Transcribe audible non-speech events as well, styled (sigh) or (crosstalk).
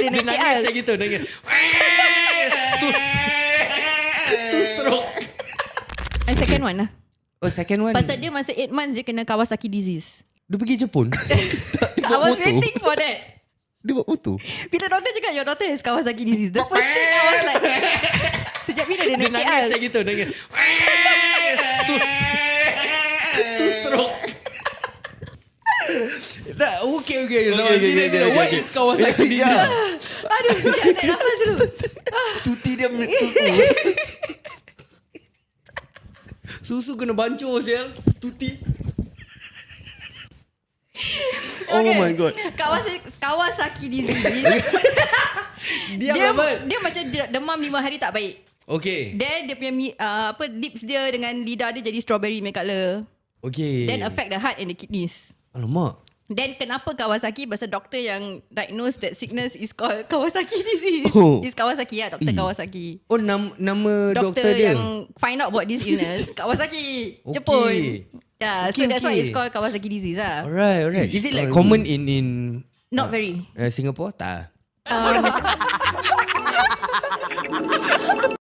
dia Dia naik nangis KL. macam gitu nangis. (laughs) tu, tu stroke. And second one lah. Oh second one. Pasal dia masa 8 months dia kena Kawasaki disease. dia pergi Jepun. (laughs) I was waiting for that. Dia buat motor. Bila doktor cakap your daughter has Kawasaki disease. The first thing I was like (laughs) Sejak bila dia dia naik nangis KL? macam gitu nangis. tu, tu stroke. Dah, okay, okay. So, Okay, okay, tidak, okay, tidak. okay, What okay. is Kawasaki disease? Ya. Sekejap tarik nafas dulu. Tuti dia tutu. Susu kena bancur sial. Tuti. Oh my god. Kawasaki, Kawasaki disease. (laughs) Dia, dia, apa? dia macam dia demam 5 hari tak baik. Okay. Then dia punya uh, apa lips dia dengan lidah dia jadi strawberry punya colour. Okay. Then affect the heart and the kidneys. Alamak. Then kenapa Kawasaki? Pasal doktor yang diagnose that sickness is called Kawasaki disease. Oh. Is Kawasaki ya, Doktor Eh. Kawasaki. Oh, nam, nama Doktor, doktor, dia? yang find out about this illness (laughs) Kawasaki Okay. Jepun Yeah, so Okay, that's why okay. it's called Kawasaki disease lah. Alright, alright. Is it like common in in Not very. uh, Singapore? Tak. Um, (laughs)